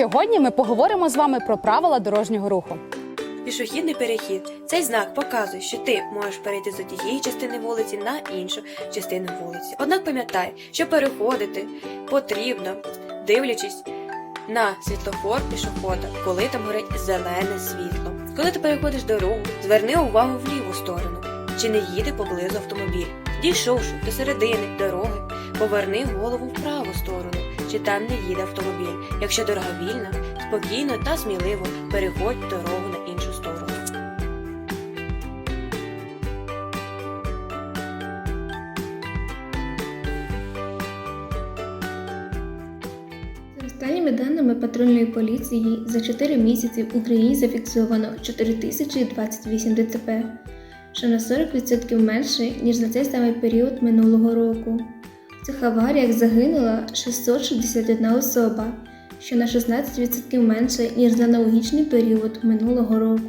Сьогодні ми поговоримо з вами про правила дорожнього руху. Пішохідний перехід. Цей знак показує, що ти можеш перейти з однієї частини вулиці на іншу частину вулиці. Однак пам'ятай, що переходити потрібно, дивлячись на світлофор пішохода, коли там горить зелене світло. Коли ти переходиш дорогу, зверни увагу в ліву сторону, чи не їде поблизу автомобіль. Дійшовши до середини дороги, поверни голову в праву сторону, чи там не їде автомобіль. Якщо дорога вільна, спокійно та сміливо переходь дорогу на іншу сторону. За останніми даними патрульної поліції, за 4 місяці в Україні зафіксовано 4028 ДЦП, що на 40% менше, ніж за цей самий період минулого року. Цих аваріях загинула 661 особа, що на 16% менше, ніж за аналогічний період минулого року.